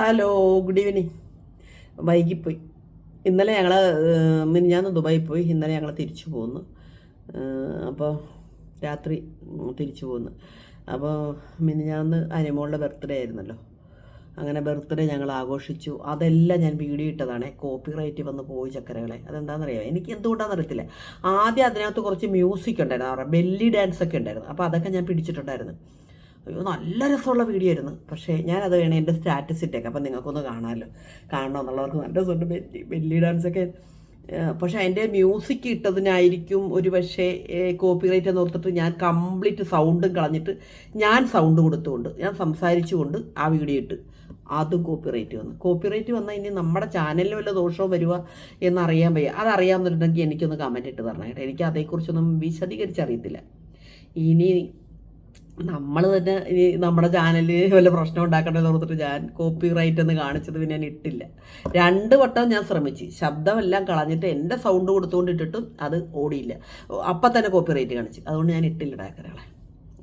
Hello good evening വൈകിപ്പോയി. ഇന്നലെ ഞങ്ങൾ മിനിഞ്ഞാന്ന് ദുബായി പോയി. ഇന്നലെ ഞങ്ങൾ തിരിച്ചു പോന്നു. അപ്പോൾ രാത്രി തിരിച്ചു പോന്നു. അപ്പോൾ മിനിഞ്ഞാന്ന് അനിമോളുടെ ബർത്ത്ഡേ ആയിരുന്നല്ലോ. അങ്ങനെ ബർത്ത്ഡേ ഞങ്ങൾ ആഘോഷിച്ചു. അതെല്ലാം ഞാൻ വീഡിയോ ഇട്ടതാണ്. കോപ്പി റൈറ്റ് വന്ന് പോയി ചക്കരകളെ. അതെന്താണെന്നറിയാം എനിക്ക് എന്തുകൊണ്ടാണെന്ന് അറിയത്തില്ല. ആദ്യം അതിനകത്ത് കുറച്ച് മ്യൂസിക് ഉണ്ടായിരുന്നു. ബെല്ലി ഡാൻസ് ഒക്കെ ഉണ്ടായിരുന്നു. അപ്പോൾ അതൊക്കെ ഞാൻ പിടിച്ചിട്ടുണ്ടായിരുന്നു. അയ്യോ നല്ല രസമുള്ള വീഡിയോ ആയിരുന്നു. പക്ഷേ ഞാനത് വേണേ എന്റെ സ്റ്റാറ്റസ് ഇട്ടേക്കാം. അപ്പം നിങ്ങൾക്കൊന്ന് കാണാമല്ലോ കാണണമെന്നുള്ളവർക്ക് നല്ല രസമുണ്ട്. ബെല്ലി ബെല്ലി ഡാൻസൊക്കെ പക്ഷേ അതിന്റെ മ്യൂസിക് ഇട്ടതിനായിരിക്കും ഒരു പക്ഷേ കോപ്പിറൈറ്റ് എന്ന് ഓർത്തിട്ട് ഞാൻ കംപ്ലീറ്റ് സൗണ്ടും കളഞ്ഞിട്ട് ഞാൻ സൗണ്ട് കൊടുത്തുകൊണ്ട് ഞാൻ സംസാരിച്ചുകൊണ്ട് ആ വീഡിയോ ഇട്ട് അതും കോപ്പിറൈറ്റ് വന്നു. കോപ്പിറൈറ്റ് വന്നാൽ ഇനി നമ്മുടെ ചാനലിൽ വല്ല ദോഷവും വരുക എന്നറിയാൻ വയ്യ. അതറിയാമെന്നുണ്ടെങ്കിൽ എനിക്കൊന്ന് കമന്റ് ഇട്ട് തരണം കേട്ടോ. എനിക്ക് അതേക്കുറിച്ചൊന്നും വിശദീകരിച്ചറിയത്തില്ല. ഇനി നമ്മൾ തന്നെ ഇനി നമ്മുടെ ചാനലിൽ വല്ല പ്രശ്നം ഉണ്ടാക്കണ്ടെന്ന് ഓർത്തിട്ട് ഞാൻ കോപ്പി റൈറ്റ് എന്ന് കാണിച്ചത് പിന്നെ ഞാൻ ഇട്ടില്ല. രണ്ട് വട്ടം ഞാൻ ശ്രമിച്ചു. ശബ്ദമെല്ലാം കളഞ്ഞിട്ട് എന്റെ സൗണ്ട് കൊടുത്തുകൊണ്ട് ഇട്ടിട്ടും അത് ഓടിയില്ല. അപ്പം തന്നെ കോപ്പി റൈറ്റ് കാണിച്ചു. അതുകൊണ്ട് ഞാൻ ഇട്ടില്ല ഡാക്കറകളെ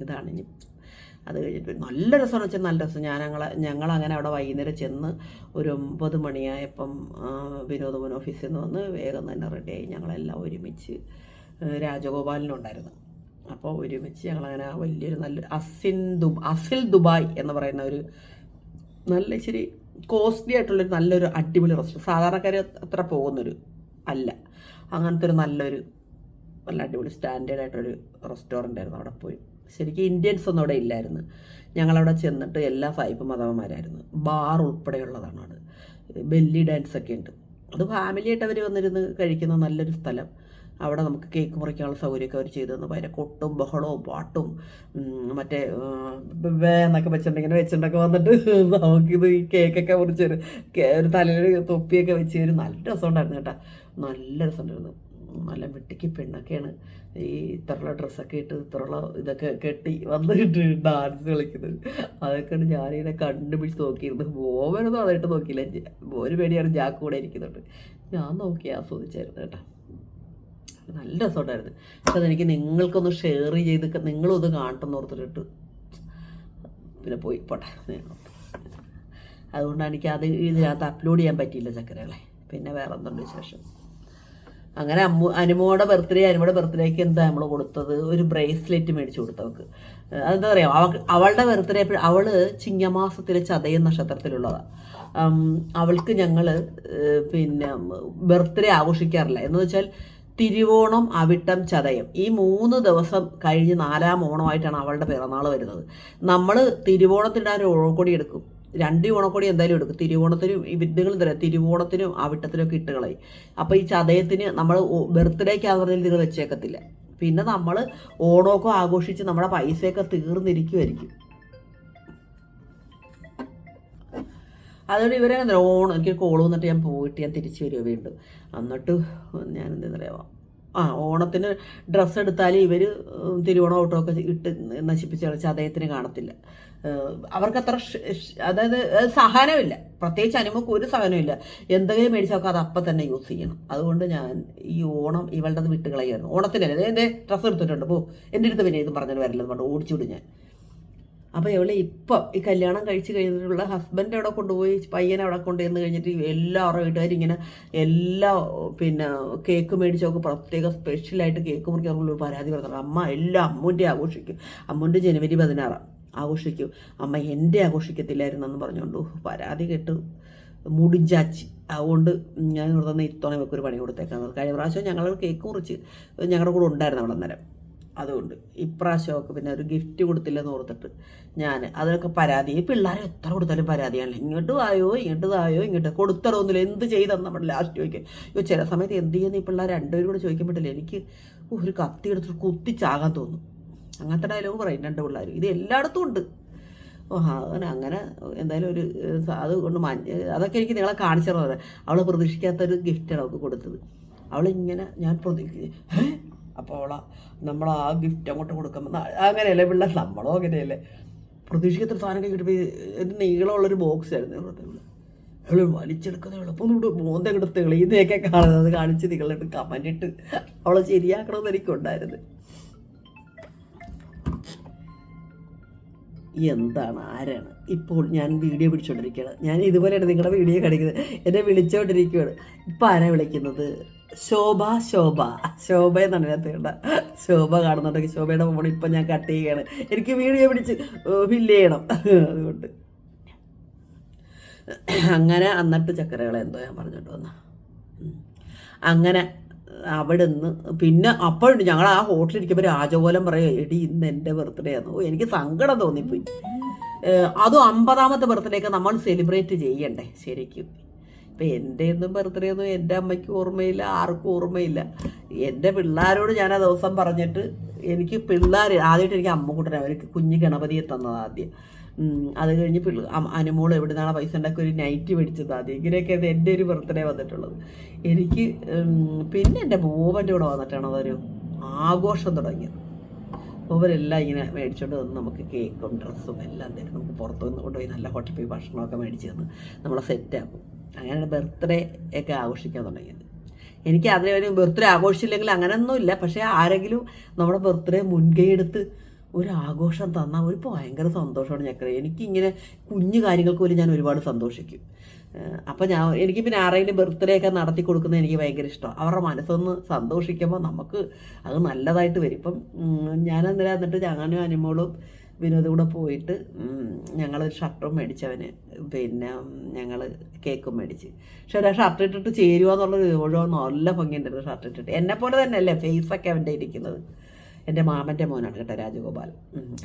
ഇതാണ് ഇനി. അത് കഴിഞ്ഞിട്ട് നല്ല രസമാണ് വെച്ചാൽ നല്ല രസം. ഞാൻ ഞങ്ങൾ ഞങ്ങളങ്ങനെ അവിടെ വൈകുന്നേരം ചെന്ന് ഒരു ഒമ്പത് മണിയായപ്പം വിനോദ ഓഫീസിൽ നിന്ന് വന്ന് വേഗം തന്നെ റെഡിയായി ഞങ്ങളെല്ലാം ഒരുമിച്ച് രാജഗോപാലിനുണ്ടായിരുന്നു. അപ്പോൾ ഒരുമിച്ച് ഞങ്ങളങ്ങനെ വലിയൊരു നല്ല അസിൻ ദു അസിൽ ദുബായ് എന്ന് പറയുന്ന ഒരു നല്ല ഇച്ചിരി കോസ്റ്റ്ലി ആയിട്ടുള്ളൊരു നല്ലൊരു അടിപൊളി റെസ്റ്റോറന്റ് സാധാരണക്കാർ അത്ര പോകുന്നൊരു അല്ല. അങ്ങനത്തെ ഒരു നല്ലൊരു നല്ല അടിപൊളി സ്റ്റാൻഡേർഡ് ആയിട്ടൊരു റെസ്റ്റോറന്റ് ആയിരുന്നു അവിടെ പോയി. ശരിക്കും ഇന്ത്യൻസ് ഒന്നും അവിടെ ഇല്ലായിരുന്നു. ഞങ്ങളവിടെ ചെന്നിട്ട് എല്ലാ ഫൈബ് മതവന്മാരായിരുന്നു. ബാർ ഉൾപ്പെടെയുള്ളതാണ് അവിടെ. ബെല്ലി ഡാൻസ് ഒക്കെ ഉണ്ട്. അത് ഫാമിലിയായിട്ട് അവർ വന്നിരുന്ന് കഴിക്കുന്ന നല്ലൊരു സ്ഥലം. അവിടെ നമുക്ക് കേക്ക് മുറിക്കാനുള്ള സൗകര്യമൊക്കെ അവർ ചെയ്തു തന്നു. ഭയങ്കര കൊട്ടും ബഹളവും പാട്ടും മറ്റേ വേ എന്നൊക്കെ വെച്ചിട്ടുണ്ടെങ്കിൽ വെച്ചിട്ടൊക്കെ വന്നിട്ട് നമുക്കിത് ഈ കേക്കൊക്കെ മുറിച്ചൊരു ഒരു തലയിൽ തൊപ്പിയൊക്കെ വെച്ച് ഒരു നല്ല രസമുണ്ടായിരുന്നു കേട്ടോ. നല്ല രസമുണ്ടായിരുന്നു. നല്ല വെട്ടിക്ക് പെണ്ണൊക്കെയാണ് ഈ ഇത്രയുള്ള ഡ്രസ്സൊക്കെ ഇട്ട് ഇത്രയുള്ള ഇതൊക്കെ കെട്ടി വന്നിട്ട് ഡാൻസ് കളിക്കുന്നത്. അതൊക്കെയാണ് ഞാനിങ്ങനെ കണ്ടുപിടിച്ച് നോക്കിയിരുന്നത് ബോവനൊന്നും അതായിട്ട് നോക്കിയില്ല. ഒരു പേടിയാണ് ജാക്ക് കൂടെ ഇരിക്കുന്നുണ്ട്. ഞാൻ നോക്കി ആസ്വദിച്ചായിരുന്നു കേട്ടോ. നല്ല രസമുണ്ടായിരുന്നു. പക്ഷെ അതെനിക്ക് നിങ്ങൾക്കൊന്ന് ഷെയർ ചെയ്ത് നിങ്ങളും ഇത് കാണട്ടെന്ന് ഓർത്തിട്ട് പിന്നെ പോയി. പോട്ടെ. അതുകൊണ്ടാണ് എനിക്ക് അത് ഇതിനകത്ത് അപ്ലോഡ് ചെയ്യാൻ പറ്റിയില്ല ചക്കരകളെ. പിന്നെ വേറെ എന്തുണ്ട് വിശേഷം? അങ്ങനെ അമ്മു അനുമോടെ ബർത്ത്ഡേ അനുമോടെ ബർത്ത്ഡേക്ക് എന്താ നമ്മൾ കൊടുത്തത്? ഒരു ബ്രേസ്ലെറ്റ് മേടിച്ചു കൊടുത്തവക്ക് അതെന്താ പറയുക അവൾക്ക് അവളുടെ ബർത്ത്ഡേ അവൾ ചിങ്ങമാസത്തിലെ ചതയം നക്ഷത്രത്തിലുള്ളതാണ് അവൾക്ക് ഞങ്ങൾ പിന്നെ ബർത്ത്ഡേ ആഘോഷിക്കാറില്ല. എന്ന് വെച്ചാൽ തിരുവോണം അവിട്ടം ചതയം. ഈ മൂന്ന് ദിവസം കഴിഞ്ഞ് നാലാം ഓണമായിട്ടാണ് അവളുടെ പിറന്നാൾ വരുന്നത്. നമ്മൾ തിരുവോണത്തിന്റെ ഒരു ഓണക്കൊടി എടുക്കും. രണ്ട് ഓണക്കൊടി എന്തായാലും എടുക്കും. തിരുവോണത്തിനും വിദ്യകൾ തരാം തിരുവോണത്തിനും അവിട്ടത്തിനും ഒക്കെ ഇട്ട് കളയും. അപ്പോൾ ഈ ചതയത്തിന് നമ്മൾ ബർത്ത്ഡേക്ക് ആകുന്നതിൽ നിങ്ങൾ വെച്ചേക്കത്തില്ല. പിന്നെ നമ്മൾ ഓണമൊക്കെ ആഘോഷിച്ച് നമ്മുടെ പൈസയൊക്കെ തീർന്നിരിക്കുമായിരിക്കും അതുകൊണ്ട് ഇവരെ ഓണം എനിക്ക് കോൾ വന്നിട്ട് ഞാൻ പോയിട്ട് ഞാൻ തിരിച്ചു വരുമോ വീണ്ടും. എന്നിട്ട് ഞാൻ എന്താ പറയുക ആ ഓണത്തിന് ഡ്രസ്സ് എടുത്താൽ ഇവർ തിരുവോണം ഓട്ടമൊക്കെ ഇട്ട് നശിപ്പിച്ച് കളിച്ച് അദ്ദേഹത്തിന് കാണത്തില്ല. അവർക്കത്ര അതായത് അത് സഹനമില്ല. പ്രത്യേകിച്ച് അനുമക്ക് ഒരു സഹനമില്ല. എന്തെങ്കിലും മേടിച്ചവർക്ക് അത് അപ്പം തന്നെ യൂസ് ചെയ്യണം. അതുകൊണ്ട് ഞാൻ ഈ ഓണം ഇവളുടെ വിട്ട് കളയായിരുന്നു ഓണത്തിനല്ലേ എന്റെ ഡ്രസ്സ് എടുത്തിട്ടുണ്ട്. പോ എന്റെ അടുത്ത് പിന്നെ ഇതും പറഞ്ഞിട്ട് വരില്ലെന്ന് പറഞ്ഞു. ഓടിച്ചുവിടും ഞാൻ. അപ്പോൾ ഇവളെ ഇപ്പം ഈ കല്യാണം കഴിച്ച് കഴിഞ്ഞിട്ടുള്ള ഹസ്ബൻഡ് അവിടെ കൊണ്ടുപോയി? പയ്യനെ അവിടെ കൊണ്ടുവന്ന് കഴിഞ്ഞിട്ട് എല്ലാവരും വീട്ടുകാരും ഇങ്ങനെ എല്ലാ പിന്നെ കേക്ക് മേടിച്ചൊക്കെ പ്രത്യേക സ്പെഷ്യലായിട്ട് കേക്ക് മുറിക്കാൻ ഒരു പരാതി പറഞ്ഞു അമ്മ എല്ലാം അമ്മൂന്റെ ആഘോഷിക്കും. അമ്മൂന്റെ ജനുവരി പതിനാറാം ആഘോഷിക്കും. അമ്മ എന്റെ ആഘോഷിക്കത്തില്ലായിരുന്നെന്ന് പറഞ്ഞുകൊണ്ട് പരാതി കേട്ട് മുടിഞ്ചാച്ചി. അതുകൊണ്ട് ഞാൻ ഇവിടെ നിന്ന് ഇത്തവണ ഇവർക്ക് ഒരു പണി കൊടുത്തേക്കാൻ കഴിഞ്ഞ പ്രാവശ്യം ഞങ്ങൾ കേക്ക് മുറിച്ച് ഞങ്ങളുടെ കൂടെ ഉണ്ടായിരുന്നു അവിടെ അന്നേരം. അതുകൊണ്ട് ഇപ്രാവശ്യമൊക്കെ പിന്നെ ഒരു ഗിഫ്റ്റ് കൊടുത്തില്ലെന്ന് ഓർത്തിട്ട് ഞാൻ അതിനൊക്കെ പരാതി. ഈ പിള്ളേരെ എത്ര കൊടുത്താലും പരാതിയാണല്ലോ. ഇങ്ങോട്ട് ആയോ ഇങ്ങോട്ട് ആയോ ഇങ്ങോട്ട് കൊടുത്തറൊന്നുമില്ല എന്ത് ചെയ്തെന്ന് നമ്മുടെ ലാസ്റ്റ് ചോദിക്കുക അയ്യോ ചില സമയത്ത് എന്ത് ചെയ്യുന്ന ഈ പിള്ളേർ രണ്ടുപേരും കൂടെ ചോദിക്കാൻ പറ്റില്ല. എനിക്ക് ഒരു കത്തി എടുത്തിട്ട് കുത്തിച്ചാകാൻ തോന്നും. അങ്ങനത്തെ ഡയലോഗ് പറയും രണ്ട് പിള്ളേർ ഇത് എല്ലായിടത്തും ഉണ്ട്. അങ്ങനെ അങ്ങനെ എന്തായാലും ഒരു അതുകൊണ്ട് അതൊക്കെ എനിക്ക് നിങ്ങളെ കാണിച്ചു തന്നത് അവൾ പ്രതീക്ഷിക്കാത്തൊരു ഗിഫ്റ്റാണ് അവൾക്ക് കൊടുത്തത്. അവളിങ്ങനെ ഞാൻ പ്രതീക്ഷ അപ്പോൾ നമ്മൾ ആ ഗിഫ്റ്റ് അങ്ങോട്ട് കൊടുക്കുമ്പോൾ അങ്ങനെയല്ലേ പിള്ളേർ നമ്മളും അങ്ങനെയല്ലേ പ്രതീക്ഷിക്കാത്ത സാധനം കിട്ടുമ്പോൾ ഒരു നീളമുള്ളൊരു ബോക്സ് ആയിരുന്നു ഇവളുടെ. അവൾ വലിച്ചെടുക്കുന്ന എളുപ്പം ഇവിടെ മോന്ത കിടത്തുകൾ തെളിയുന്നതൊക്കെ കാണുന്നത് കാണിച്ച് നിങ്ങളിട്ട് കമന്റ് ഇട്ട് അവളെ ശരിയാക്കണമെന്ന് എനിക്കുണ്ടായിരുന്നു എന്താണ്? ആരാണ്? ഇപ്പോൾ ഞാൻ വീഡിയോ പിടിച്ചുകൊണ്ടിരിക്കുകയാണ് ഞാൻ ഇതുപോലെയാണ് നിങ്ങളുടെ വീഡിയോ കാണിക്കുന്നത്. എന്നെ വിളിച്ചുകൊണ്ടിരിക്കുകയാണ് ഇപ്പം ആരാ വിളിക്കുന്നത്? ശോഭ ശോഭ. ശോഭ എന്നാണ് അതിനകത്ത് കണ്ട ശോഭ കാണുന്നുണ്ടെങ്കിൽ ശോഭയുടെ ഫോൺ ഇപ്പം ഞാൻ കട്ട് ചെയ്യുകയാണ്. എനിക്ക് വീഡിയോ പിടിച്ച് ഫില്ല് ചെയ്യണം. അതുകൊണ്ട്. അങ്ങനെ അന്നത്തെ ചക്കരകളെ എന്തോ ഞാൻ പറഞ്ഞിട്ട് വന്ന. അങ്ങനെ അവിടുന്ന് പിന്നെ അപ്പോഴുണ്ട് ഞങ്ങൾ ആ ഹോട്ടലിൽ ഇരിക്കുമ്പോൾ രാജകോലം പറയും എടി ഇന്ന് എന്റെ ബർത്ത്ഡേ ആണ് ഓ എനിക്ക് സങ്കടം തോന്നിപ്പോയി. അതും അമ്പതാമത്തെ ബർത്ത്ഡേക്ക് നമ്മൾ സെലിബ്രേറ്റ് ചെയ്യണ്ടേ ശരിക്കും. ഇപ്പം എന്റെ ഒന്നും ബർത്ത്ഡേ ഒന്നും എന്റെ അമ്മയ്ക്ക് ഓർമ്മയില്ല ആർക്കും ഓർമ്മയില്ല. എന്റെ പിള്ളേരോട് ഞാൻ ആ ദിവസം പറഞ്ഞിട്ട് എനിക്ക് പിള്ളേർ ആദ്യമായിട്ട് എനിക്ക് അമ്മ അമ്മക്കൂട്ടനെ അവർക്ക് കുഞ്ഞ് ഗണപതിയെ തന്നത് ആദ്യം. അത് കഴിഞ്ഞ് പിള്ള അനുമോൾ എവിടെ നിന്നാണ് പൈസ ഉണ്ടാക്കി ഒരു നൈറ്റ് മേടിച്ചത് ഇങ്ങനെയൊക്കെ ഇങ്ങനെയൊക്കെയാണ് എന്റെ ഒരു ബർത്ത്ഡേ വന്നിട്ടുള്ളത്. എനിക്ക് പിന്നെ എന്റെ ബോബന്റെ കൂടെ വന്നിട്ടാണ് അതൊരു ആഘോഷം തുടങ്ങിയത്. ബോബനെല്ലാം ഇങ്ങനെ മേടിച്ചുകൊണ്ട് വന്ന് നമുക്ക് കേക്കും ഡ്രസ്സും എല്ലാം തരും. നമുക്ക് പുറത്തുനിന്ന് കൊണ്ടുപോയി നല്ല ഹോട്ടലിൽ പോയി ഭക്ഷണമൊക്കെ മേടിച്ച് തന്ന് നമ്മളെ സെറ്റാക്കും അങ്ങനെ ബർത്ത്ഡേ ഒക്കെ ആഘോഷിക്കാൻ തുടങ്ങിയത്. എനിക്ക് അതിനെ ബർത്ത്ഡേ ആഘോഷിച്ചില്ലെങ്കിൽ അങ്ങനെയൊന്നുമില്ല. പക്ഷേ ആരെങ്കിലും നമ്മുടെ ബർത്ത്ഡേ മുൻകൈ എടുത്ത് ഒരു ആഘോഷം തന്നാൽ ഒരു ഭയങ്കര സന്തോഷമാണ് ഞങ്ങൾ എനിക്കിങ്ങനെ കുഞ്ഞു കാര്യങ്ങൾക്ക് പോലും ഞാൻ ഒരുപാട് സന്തോഷിക്കും. അപ്പം ഞാൻ എനിക്ക് പിന്നെ ആരെങ്കിലും ബർത്ത്ഡേ ഒക്കെ നടത്തി കൊടുക്കുന്നത് എനിക്ക് ഭയങ്കര ഇഷ്ടമാണ് അവരുടെ മനസ്സൊന്ന് സന്തോഷിക്കുമ്പോൾ നമുക്ക് അത് നല്ലതായിട്ട് വരും. ഇപ്പം ഞാൻ അന്നേരം എന്നിട്ട് ഞാനും അനുമോളും വിനോദം കൂടെ പോയിട്ട് ഞങ്ങൾ ഷർട്ടും മേടിച്ചവന്. പിന്നെ ഞങ്ങൾ കേക്കും മേടിച്ച്. പക്ഷെ ആ ഷർട്ട് ഇട്ടിട്ട് ചേരുക എന്നുള്ളൊരു നല്ല നല്ല ഭംഗിയുണ്ടായിരുന്നു ഷർട്ട് ഇട്ടിട്ട്. എന്നെ പോലെ തന്നെയല്ലേ ഫേസൊക്കെ അവന്റെ ഇരിക്കുന്നത്. എന്റെ മാമന്റെ മോനാണ് കേട്ടോ രാജഗോപാൽ.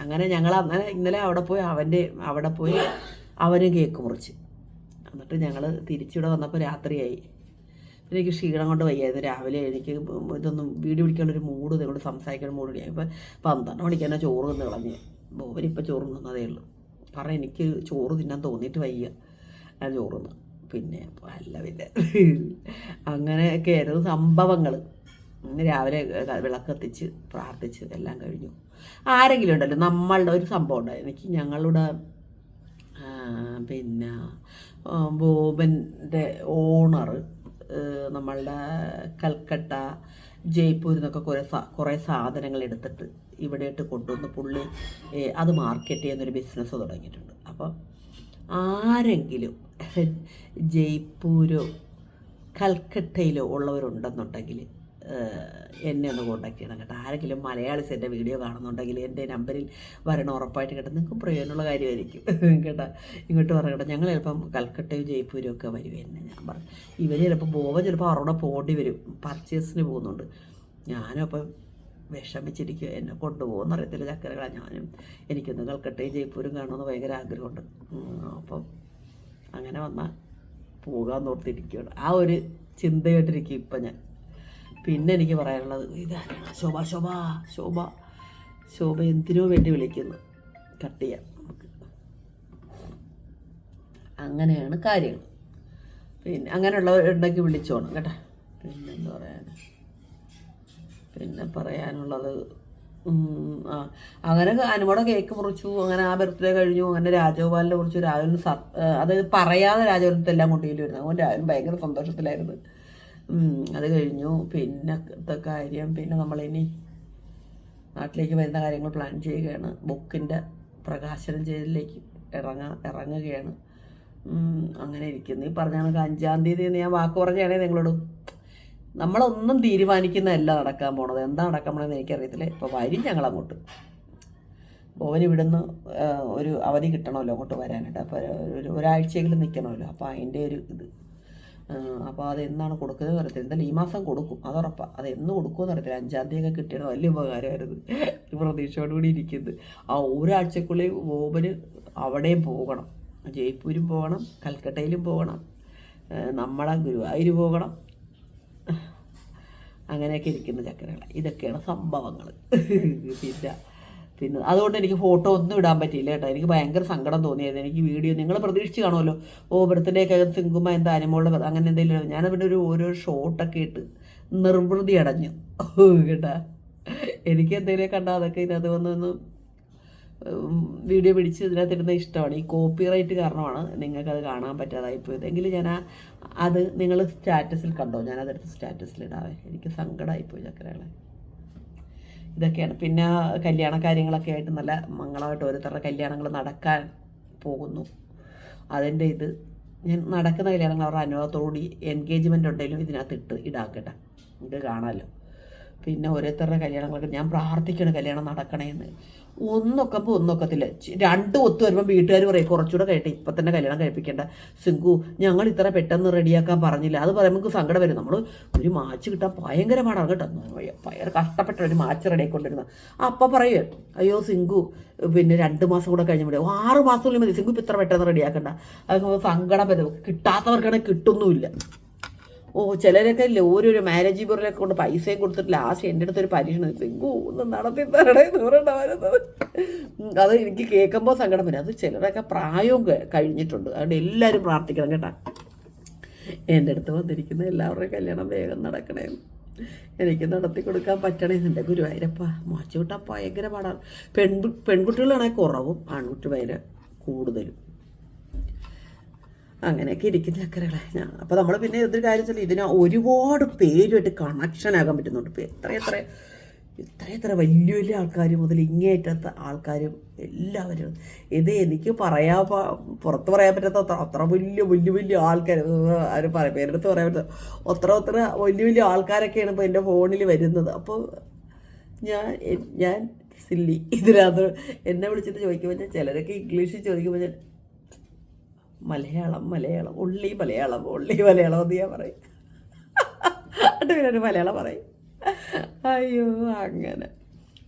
അങ്ങനെ ഞങ്ങൾ അന്നേരം ഇന്നലെ അവിടെ പോയി അവന്റെ അവിടെ പോയി അവനും കേക്ക് മുറിച്ച്. എന്നിട്ട് ഞങ്ങൾ തിരിച്ചിവിടെ വന്നപ്പോൾ രാത്രിയായി. പിന്നെ എനിക്ക് ക്ഷീണം കൊണ്ട് വയ്യായിരുന്നു. രാവിലെ എനിക്ക് ഇതൊന്നും വീഡിയോ പിടിക്കാനുള്ളൊരു മൂഡ് ഇതുകൊണ്ട് സംസാരിക്കാൻ മൂഡ് ഇല്ല. ഇപ്പം പന്ത്രണ്ട് മണിക്ക് തന്നെ ചോറ് തിന്ന് കളഞ്ഞ്. ബോബനിപ്പോൾ ചോറ് തിന്നതേ ഉള്ളൂ. കാരണം എനിക്ക് ചോറ് തിന്നാൻ തോന്നിയിട്ട് വയ്യ. ഞാൻ ചോറ് തിന്നു. പിന്നെ അല്ല പിന്നെ. അങ്ങനെയൊക്കെ ആയിരുന്നു സംഭവങ്ങൾ രാവിലെ വിളക്ക് കത്തിച്ച് പ്രാർത്ഥിച്ച് എല്ലാം കഴിഞ്ഞു. ആരെങ്കിലും ഉണ്ടല്ലോ നമ്മളുടെ ഒരു സംഭവം ഉണ്ടായി. എനിക്ക് ഞങ്ങളുടെ പിന്നെ ബോബന്റെ ഓണർ നമ്മളുടെ കൽക്കട്ട ജയ്പൂരിൽ നിന്നൊക്കെ കുറേ കുറേ സാധനങ്ങൾ എടുത്തിട്ട് ഇവിടെയിട്ട് കൊണ്ടുവന്ന് പുള്ളി അത് മാർക്കറ്റ് ചെയ്യുന്നൊരു ബിസിനസ് തുടങ്ങിയിട്ടുണ്ട്. അപ്പം ആരെങ്കിലും ജയ്പൂരോ കൽക്കട്ടയിലോ ഉള്ളവരുണ്ടെന്നുണ്ടെങ്കിൽ എന്നെ ഒന്ന് കോണ്ടാക്ട് ചെയ്യണം കേട്ടോ. ആരെങ്കിലും മലയാളീസ് എന്റെ വീഡിയോ കാണുന്നുണ്ടെങ്കിൽ എന്റെ നമ്പറിൽ വരണം ഉറപ്പായിട്ട് കേട്ടോ. നിങ്ങൾക്ക് പ്രയോജനമുള്ള കാര്യമായിരിക്കും കേട്ടോ. ഇങ്ങോട്ട് പറഞ്ഞു കേട്ടോ. ഞങ്ങൾ ചിലപ്പം കൽക്കട്ടയും ജയ്പൂരും ഒക്കെ വരും എന്നെ ഞാൻ പറഞ്ഞു ഇവർ ചിലപ്പോൾ ബോവൻ ചിലപ്പോൾ അവരുടെ പോണ്ടി വരും. പർച്ചേസിന് പോകുന്നുണ്ട്. ഞാനും അപ്പം വിഷമിച്ചിരിക്കുക എന്നെ കൊണ്ടുപോകുമെന്ന് അറിയത്തില്ല. ചക്കരകളാണ് ഞാനും. എനിക്കൊന്ന് കൽക്കട്ടയും ജയ്പൂരും കാണുമെന്ന് ഭയങ്കര ആഗ്രഹമുണ്ട്. അപ്പം അങ്ങനെ വന്നാൽ പോകാൻ ഓർത്തിരിക്കുകയാണ് ആ ഒരു ചിന്തയായിട്ടിരിക്കും ഇപ്പം ഞാൻ. പിന്നെ എനിക്ക് പറയാനുള്ളത് ഇതാരാണ്? ശോഭ ശോഭ ശോഭ. ശോഭ എന്തിനോ വേണ്ടി വിളിക്കുന്നു. കട്ട് ചെയ്യാം അങ്ങനെയാണ് കാര്യങ്ങൾ. പിന്നെ അങ്ങനെയുള്ളവരുണ്ടെങ്കിൽ വിളിച്ചോണം കേട്ടോ. പിന്നെ എന്താ പറയാൻ പിന്നെ പറയാനുള്ളത് ആ അങ്ങനെ അനുമോടെ കേക്ക് മുറിച്ചു അങ്ങനെ ആ ബർത്ത്ഡേ കഴിഞ്ഞു അങ്ങനെ രാജഗോപാലിനെ കുറിച്ച് രാജുവിന് അതായത് അത് പറയാതെ രാജഗോപാലത്തെ എല്ലാം വരുന്നത് അതുകൊണ്ട് രാജുവിന് ഭയങ്കര സന്തോഷത്തിലായിരുന്നു. അത് കഴിഞ്ഞു. പിന്നത്തെ കാര്യം പിന്നെ നമ്മളിനി നാട്ടിലേക്ക് വരുന്ന കാര്യങ്ങൾ പ്ലാൻ ചെയ്യുകയാണ്. ബുക്കിന്റെ പ്രകാശനം ചെയ്തതിലേക്ക് ഇറങ്ങാ ഇറങ്ങുകയാണ്. അങ്ങനെ ഇരിക്കുന്നു. ഈ പറഞ്ഞ കണക്ക് അഞ്ചാം തീയതി ഞാൻ വാക്ക് പറഞ്ഞാണേ നിങ്ങളോട്. നമ്മളൊന്നും തീരുമാനിക്കുന്നതല്ല നടക്കാൻ പോണത്. എന്താ നടക്കാൻ പോണതെന്ന് എനിക്കറിയത്തില്ല. ഇപ്പോൾ വരും ഞങ്ങൾ അങ്ങോട്ട് ഓവൻ ഇവിടുന്ന് ഒരു അവധി കിട്ടണമല്ലോ അങ്ങോട്ട് വരാനായിട്ട്. അപ്പോൾ ഒരു ഒരാഴ്ചയെങ്കിലും നിൽക്കണമല്ലോ അപ്പോൾ അതിന്റെ ഒരു ഇത്. അപ്പോൾ അത് എന്നാണ് കൊടുക്കുന്നത് അറിയത്തില്ല. എന്തായാലും ഈ മാസം കൊടുക്കും. അതുറപ്പാണ് അത് എന്ന് കൊടുക്കുമെന്ന് അറിയത്തില്ല. അഞ്ചാം തീയതി ഒക്കെ കിട്ടിയത് വലിയ ഉപകാരമായിരുന്നു. പ്രതീക്ഷയോടുകൂടി ഇരിക്കുന്നത്. ആ ഒരാഴ്ചക്കുള്ളിൽ ഓബന് അവിടെയും പോകണം. ജയ്പൂരും പോകണം. കൽക്കട്ടയിലും പോകണം. നമ്മളെ ഗുരുവായൂർ പോകണം. അങ്ങനെയൊക്കെ ഇരിക്കുന്ന ചക്കരകൾ ഇതൊക്കെയാണ് സംഭവങ്ങൾ പിന്നെ പിന്നെ അതുകൊണ്ട് എനിക്ക് ഫോട്ടോ ഒന്നും ഇടാൻ പറ്റിയില്ല കേട്ടോ. എനിക്ക് ഭയങ്കര സങ്കടം തോന്നിയത്. എനിക്ക് വീഡിയോ നിങ്ങൾ പ്രതീക്ഷിച്ച് കാണുമല്ലോ. ഓ ബർത്ത്ഡേ ഒക്കെ സിങ്കുമ്പോൾ എന്താ അനുമോളുടെ അങ്ങനെ എന്തെങ്കിലും. ഞാൻ പിന്നെ ഒരു ഓരോ ഷോട്ടൊക്കെ ഇട്ട് നിർവൃതി അടഞ്ഞു. കേട്ടാ. എനിക്ക് എന്തെങ്കിലും കണ്ടാൽ അതൊക്കെ ഇതിനകത്ത് വന്നൊന്ന് വീഡിയോ പിടിച്ച് ഇതിനകത്ത് ഇടുന്ന ഇഷ്ടമാണ്. ഈ കോപ്പി റൈറ്റ് കാരണമാണ് നിങ്ങൾക്കത് കാണാൻ പറ്റാതായി പോയത്. എങ്കിലും ഞാൻ ആ- അത് നിങ്ങൾ സ്റ്റാറ്റസിൽ കണ്ടോ? ഞാനതെടുത്ത് സ്റ്റാറ്റസിൽ ഇടാവേ. എനിക്ക് സങ്കടമായിപ്പോയി ചക്കരകളെ. ഇതൊക്കെയാണ്. പിന്നെ കല്യാണ കാര്യങ്ങളൊക്കെ ആയിട്ട് നല്ല മംഗളമായിട്ട് ഓരോരുത്തരുടെ കല്യാണങ്ങൾ നടക്കാൻ പോകുന്നു. അതിന്റെ ഇത് ഞാൻ നടക്കുന്ന കല്യാണങ്ങൾ അവരുടെ അനുഭവത്തോടുകൂടി എൻഗേജ്മെന്റ് ഉണ്ടെങ്കിലും ഇതിനകത്ത് ഇട്ട് ഇടാക്കട്ടെ ഇത് കാണാമല്ലോ. പിന്നെ ഓരോരുത്തരുടെ കല്യാണങ്ങളൊക്കെ. ഞാൻ പ്രാർത്ഥിക്കണം കല്യാണം നടക്കണേന്ന്. ഒന്നൊക്കപ്പോൾ ഒന്നൊക്കത്തില്ല. രണ്ട് ഒത്തു വരുമ്പോൾ വീട്ടുകാർ പറയും കുറച്ചുകൂടെ കഴിയട്ടെ ഇപ്പം തന്നെ കല്യാണം കഴിപ്പിക്കേണ്ട. സിങ്കു ഞങ്ങൾ ഇത്ര പെട്ടെന്ന് റെഡിയാക്കാൻ പറഞ്ഞില്ല. അത് പറയുമ്പോൾ നമുക്ക് സങ്കടം വരും. നമ്മൾ ഒരു മാച്ച് കിട്ടാൻ ഭയങ്കര പാടാണ് കേട്ടോ. ഭയ- ഭയങ്കര കഷ്ടപ്പെട്ട ഒരു മാച്ച് റെഡിയാക്കി കൊണ്ടിരുന്നത് അപ്പം പറയും അയ്യോ സിങ്കു പിന്നെ രണ്ട് മാസം കൂടെ കഴിഞ്ഞ് മതി. ആറ് മാസത്തിനുള്ളിൽ മതി. സിങ്കു ഇപ്പം ഇത്ര പെട്ടെന്ന് റെഡിയാക്കണ്ട അത് സങ്കടം വരും. കിട്ടാത്തവർക്കാണെങ്കിൽ കിട്ടുന്നുമില്ല. ഓ ചിലരൊക്കെ ഓരോരോ മാരേജ് ബ്യൂറോയിലൊക്കെ കൊണ്ട് പൈസയും കൊടുത്തിട്ട് ലാസ്റ്റ് എന്റെ അടുത്തൊരു പരീക്ഷണം സിങ്കു ഒന്ന് നടത്തി തരണേ വരുന്നത്. അത് എനിക്ക് കേൾക്കുമ്പോൾ സങ്കടം വരും. അത് ചിലരൊക്കെ പ്രായവും കഴിഞ്ഞിട്ടുണ്ട്. അതുകൊണ്ട് എല്ലാവരും പ്രാർത്ഥിക്കണം കേട്ടോ. എന്റെ അടുത്ത് വന്നിരിക്കുന്ന എല്ലാവരുടെയും കല്യാണം വേഗം നടക്കണേ. എനിക്ക് നടത്തി കൊടുക്കാൻ പറ്റണേ. എന്റെ ഗുരുവായൂരപ്പ. മാച്ചു ഭയങ്കര പാടാണ് പെൺ പെൺകുട്ടികളാണെങ്കിൽ കുറവും ആൺകുട്ടി ഭയങ്കര കൂടുതലും. അങ്ങനെയൊക്കെ ഇരിക്കുന്ന ചക്കരകളെ ഞാൻ അപ്പോൾ നമ്മൾ പിന്നെ എന്തൊരു കാര്യം വെച്ചാൽ ഇതിന് ഒരുപാട് പേരുമായിട്ട് കണക്ഷൻ ആകാൻ പറ്റുന്നുണ്ട്. ഇപ്പോൾ എത്ര എത്ര ഇത്ര എത്ര വലിയ വലിയ ആൾക്കാർ മുതൽ ഇങ്ങേറ്റത്ത ആൾക്കാരും എല്ലാവരും. ഇത് എനിക്ക് പറയാ പുറത്ത് പറയാൻ പറ്റാത്ത അത്ര അത്ര വലിയ വലിയ വലിയ ആൾക്കാർ ആരും പറയാം പേരെടുത്ത് പറയാൻ പറ്റാത്ത അത്ര അത്ര വലിയ വലിയ ആൾക്കാരൊക്കെയാണ് ഇപ്പോൾ എന്റെ ഫോണിൽ വരുന്നത്. അപ്പോൾ ഞാൻ ഞാൻ സില്ലി ഇതിനകത്ത് എന്നെ വിളിച്ചിട്ട് ചോദിക്കുമ്പോൾ ഞാൻ ചിലരൊക്കെ ഇംഗ്ലീഷിൽ ചോദിക്കുമ്പോൾ ഞാൻ മലയാളം മലയാളം ഉള്ളി മലയാളം ഉള്ളി മലയാളം എന്ന് ഞാൻ പറയും. എന്നിട്ട് പിന്നെ ഒരു മലയാളം പറയും. അയ്യോ അങ്ങനെ.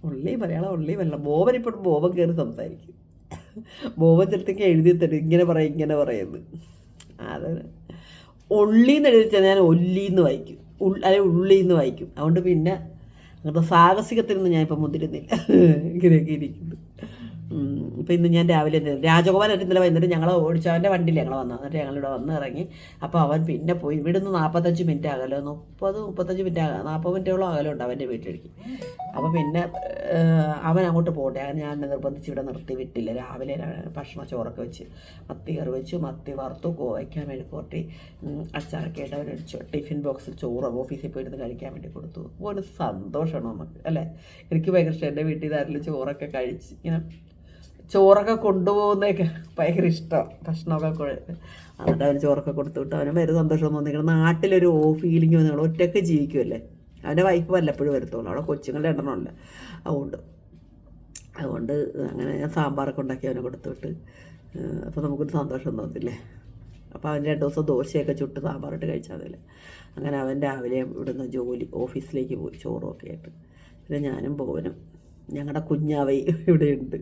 ഉള്ളി മലയാളം ഉള്ളി മലയാളം. ബോബൻ ഇപ്പോൾ ബോബൻ കയറി സംസാരിക്കും. ബോബൻ ചിലത്തേക്ക് എഴുതി തരും ഇങ്ങനെ പറയും ഇങ്ങനെ പറയുന്നു അത് ഉള്ളി എന്ന് എഴുതി ഞാൻ ഒല്ലി എന്ന് വായിക്കും. അല്ലെങ്കിൽ ഉള്ളി എന്ന് വായിക്കും. അതുകൊണ്ട് പിന്നെ അങ്ങനത്തെ സാഹസികത്തിനൊന്നും ഞാനിപ്പോൾ മുതിരുന്നില്ല. ഇങ്ങനെയൊക്കെ ഇരിക്കുന്നു. ഉം, ഇപ്പം ഇന്ന് ഞാൻ രാവിലെ? രാജഗോപാലായിട്ട് ഇന്നലെ വൈകുന്നേരം ഞങ്ങൾ ഓടിച്ചവന്റെ വണ്ടിയിൽ ഞങ്ങൾ വന്നത് എന്നിട്ട് ഞങ്ങളിവിടെ വന്ന് ഇറങ്ങി. അപ്പോൾ അവൻ പിന്നെ പോയി. ഇവിടെ നിന്ന് നാൽപ്പത്തഞ്ച് മിനിറ്റ് അകലോ. മുപ്പത് മുപ്പത്തഞ്ച് മിനിറ്റ് അക നാൽപ്പത് മിനിറ്റോളം അകലുണ്ട് അവന്റെ വീട്ടിലേക്ക്. അപ്പോൾ പിന്നെ അവൻ അങ്ങോട്ട് പോട്ടെ. അങ്ങനെ ഞാൻ നിർബന്ധിച്ച് ഇവിടെ നിർത്തി വിട്ടില്ല. രാവിലെ ഭക്ഷണം ചോറൊക്കെ വെച്ച് മത്തി കറി വെച്ചു. മത്തി വറുത്തു. കോവയ്ക്കാൻ വേണ്ടി കൂട്ടി അച്ചാറൊക്കെ ആയിട്ട് അവന് ടിഫിൻ ബോക്സിൽ ചോറ് ഓഫീസിൽ പോയിരുന്ന് കഴിക്കാൻ വേണ്ടി കൊടുത്തു. ഒരു സന്തോഷമാണ് നമുക്ക് അല്ലേ? എനിക്ക് ഭയങ്കര ഇഷ്ടം. എന്റെ വീട്ടിൽ നിന്ന് ചോറൊക്കെ കഴിച്ച് ഇങ്ങനെ ചോറൊക്കെ കൊണ്ടുപോകുന്നതൊക്കെ ഭയങ്കര ഇഷ്ടം. ഭക്ഷണമൊക്കെ കൊ- എന്നിട്ട് അവന് ചോറൊക്കെ കൊടുത്തു വിട്ട്. അവന് വേറെ സന്തോഷം തോന്നിക്കണം നാട്ടിലൊരു ഓ ഫീലിംഗ് വന്നു ഒറ്റയ്ക്ക് ജീവിക്കുമല്ലേ അവന്റെ വൈഫ് വല്ലപ്പോഴും വരത്തുള്ളൂ. അവിടെ കൊച്ചുങ്ങളുടെ എണ്ണമല്ല അതുകൊണ്ട് അതുകൊണ്ട് അങ്ങനെ ഞാൻ സാമ്പാറൊക്കെ ഉണ്ടാക്കി അവനെ കൊടുത്തു വിട്ട്. അപ്പോൾ നമുക്കൊരു സന്തോഷം തോന്നില്ലേ? അപ്പോൾ അവൻ രണ്ട് ദിവസം ദോശയൊക്കെ ചുട്ട് സാമ്പാറിട്ട് കഴിച്ചാൽ മതി അങ്ങനെ അവൻ രാവിലെ ഇവിടുന്ന് ജോലി ഓഫീസിലേക്ക് പോയി ചോറും ഒക്കെ ആയിട്ട്. പിന്നെ ഞാനും പോവനും. ഞങ്ങളുടെ കുഞ്ഞാവൈ ഇവിടെയുണ്ട്.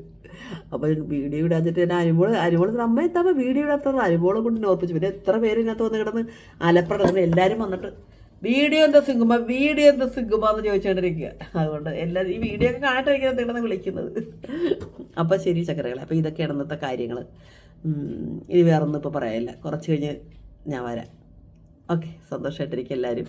അപ്പോൾ വീഡിയോ ഇടാഞ്ഞിട്ട് എന്റെ അനുമോൾ അനുമോൾ അമ്മ എത്താമ്പോൾ വീഡിയോ ഇടാത്തത് അനുമോളെ കൊണ്ട് ഓർപ്പിച്ചു പിന്നെ എത്ര പേര് ഇതിനകത്ത് വന്ന് കിടന്ന് അലപ്പടന്ന് എല്ലാവരും വന്നിട്ട് വീഡിയോ എന്താ സിംഗുമ വീഡിയോ എന്താ സിംഗുമ എന്ന് ചോദിച്ചുകൊണ്ടിരിക്കുക അതുകൊണ്ട് എല്ലാവരും ഈ വീഡിയോ ഒക്കെ കാണാട്ടിരിക്കുന്ന കിടന്ന് വിളിക്കുന്നത്? അപ്പോൾ ശരി ചക്കരകളെ അപ്പോൾ ഇതൊക്കെയാണ് ഇന്നത്തെ കാര്യങ്ങൾ ഇനി വേറൊന്നും ഇപ്പോൾ പറയാനില്ല. കുറച്ച് കഴിഞ്ഞ് ഞാൻ വരാം. ഓക്കെ സന്തോഷമായിട്ടിരിക്കും എല്ലാവരും